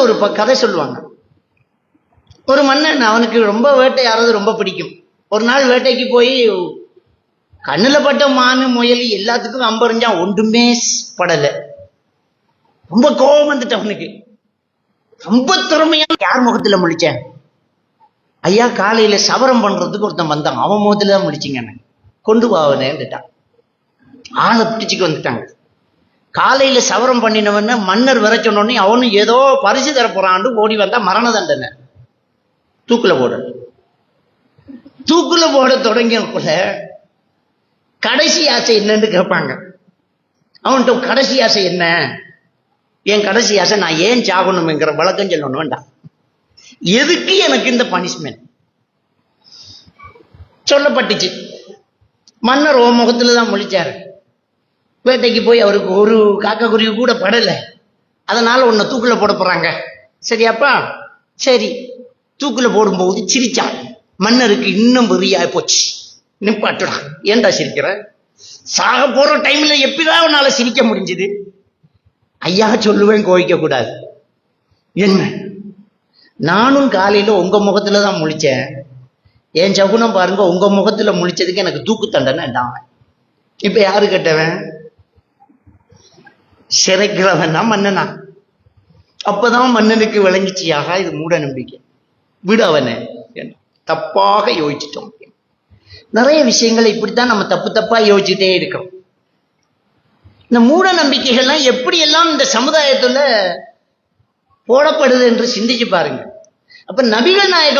ஒரு கதை சொல்லுவாங்க. ஒரு மன்னன் அவனுக்கு ரொம்ப வேட்டை யாராவது ரொம்ப பிடிக்கும். ஒரு நாள் வேட்டைக்கு போய் கண்ணுல பட்ட மானு முயல் எல்லாத்துக்கும் அம்பறிஞ்சான் ஒன்றுமே படலை. ரொம்ப கோபம் வந்துட்டு அவனுக்கு. ரொம்ப திறமையா யார் முகத்துல முழிச்சேன்? ஐயா காலையில சவரம் பண்றதுக்கு ஒருத்தன் வந்தான். அவன் முகத்தில் தான் முழிச்சிங்க கொண்டு வா அவனேன்னுட்டான். ஆளை பிடிச்சிக்கு வந்துட்டாங்க. காலையில் சவரம் பண்ணினவன மன்னர் வர சொன்னோடனே அவனும் ஏதோ பரிசு தரப்போறான்னு ஓடி வந்தால் மரண தண்டனை. தூக்கில் போட. தூக்குல போட தொடங்கியக்குள்ள கடைசி ஆசை என்னன்னு கேட்பாங்க அவன்கிட்ட கடைசி ஆசை என்ன? என் கடைசி ஆசை நான் ஏன் சாகணும்ங்கிற வழக்கம் சொல்லணும் வேண்டாம் எதுக்கு எனக்கு இந்த பனிஷ்மெண்ட் சொல்லப்பட்டுச்சு. மன்னர் ஓ முகத்தில் தான் முழிச்சாரு. வேட்டைக்கு போய் அவருக்கு ஒரு காக்கக்குருவி கூட படலை. அதனால் உன்னை தூக்கில் போட போகிறாங்க சரியாப்பா? சரி. தூக்கில் போடும்போது சிரிச்சான் மன்னருக்கு இன்னும் வெறியா போச்சு. நிப்பாட்டுடா. ஏன்டா சிரிக்கிற? சாக போகிற டைமில் எப்படிதான் உன்னால் சிரிக்க முடிஞ்சது? ஐயா சொல்லுவேன் கோவிக்க கூடாது. என்ன? நானும் காலையில் உங்கள் முகத்தில் தான் முழிச்சேன். என் சகுனம் பாருங்க உங்கள் முகத்தில் முழிச்சதுக்கு எனக்கு தூக்கு தண்டனை இப்போ இப்ப யாரு கேட்டவன்? சிறைக்கிறவன்னா மன்னனா. அப்பதான் மன்னனுக்கு விளங்கிச்சியாக இது மூட நம்பிக்கை விடு அவனை. தப்பாக யோசிச்சிட்டோம். நிறைய விஷயங்களை இப்படித்தான் நம்ம தப்பு தப்பா யோசிச்சுட்டே இருக்கோம். இந்த மூட நம்பிக்கைகள்லாம் எப்படியெல்லாம் இந்த சமுதாயத்துல போடப்படுது என்று சிந்திச்சு பாருங்க. அப்ப நபிகள் நாயகம்